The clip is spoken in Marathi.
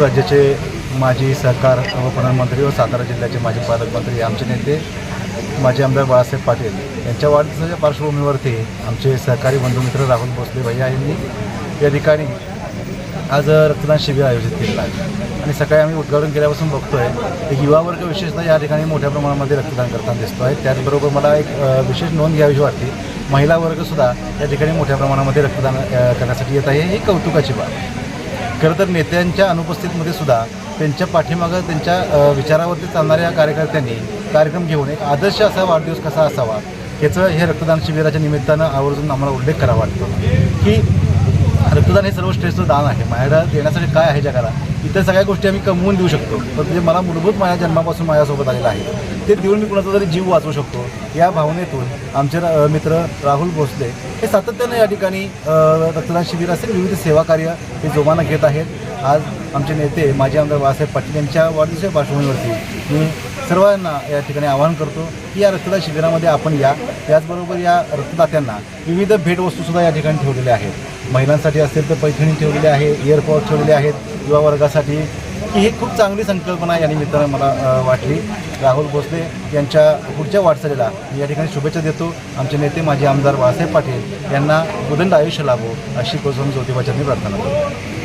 राज्याचे माजी सहकार व प्रधानमंत्री व सातारा जिल्ह्याचे माजी पालकमंत्री आमचे नेते माजी आमदार बाळासाहेब पाटील यांच्या वाढदिवसाच्या पार्श्वभूमीवरती आमचे सहकारी बंधुमित्र राहुल भोसले भैया यांनी या ठिकाणी आज रक्तदान शिबिर आयोजित केलेलं आहे. आणि सकाळी आम्ही उद्घाटन केल्यापासून बघतो की युवा वर्ग विशेषतः या ठिकाणी मोठ्या प्रमाणामध्ये रक्तदान करताना दिसतो आहे. त्याचबरोबर मला एक विशेष नोंद घ्यावीशी वाटते महिला वर्गसुद्धा या ठिकाणी मोठ्या प्रमाणामध्ये रक्तदान करण्यासाठी येत आहे. ही कौतुकाची बाब आहे. खरं तर नेत्यांच्या अनुपस्थितीमध्ये सुद्धा त्यांच्या पाठीमागं त्यांच्या विचारावरती चालणाऱ्या कार्यकर्त्यांनी कार्यक्रम घेऊन एक आदर्श असा वाढदिवस कसा असावा याचं हे रक्तदान शिबिराच्या निमित्तानं आवर्जून आम्हाला उल्लेख करावा वाटतो. की रक्तदान हे सर्वश्रेष्ठ दान आहे. माझ्या देण्यासाठी काय आहे जगाला? इतर सगळ्या गोष्टी आम्ही कमवून देऊ शकतो. पण म्हणजे मला मूलभूत माझ्या जन्मापासून माझ्यासोबत आलेलं आहे ते देऊन मी कुणाचा तरी जीव वाचवू शकतो. या भावनेतून आमचे रा- मित्र राहुल भोसले हे सातत्यानं या ठिकाणी रक्तदान शिबिर असेल विविध सेवा कार्य हे जोमानं घेत आहेत. आज आमचे नेते माजी आमदार बाळासाहेब पाटील यांच्या वाढदिवसाच्या पार्श्वभूमीवरती मी सर्वांना या ठिकाणी आवाहन करतो की या रक्तदान शिबिरामध्ये आपण या. त्याचबरोबर या रक्तदात्यांना विविध भेटवस्तूसुद्धा या ठिकाणी ठेवलेल्या आहेत. महिलांसाठी असेल तर पैठणी ठेवलेली आहे इयरपॉड ठेवलेले आहेत युवा वर्गासाठी. की ही खूप चांगली संकल्पना या निमित्तानं मला वाटली. राहुल भोसले यांच्या पुढच्या वाटचालीला मी या ठिकाणी शुभेच्छा देतो. आमचे नेते माजी आमदार बाळासाहेब पाटील यांना उदंड आयुष्य लाभो अशी कोसम ज्योतिबाच्या मी प्रार्थना करतो.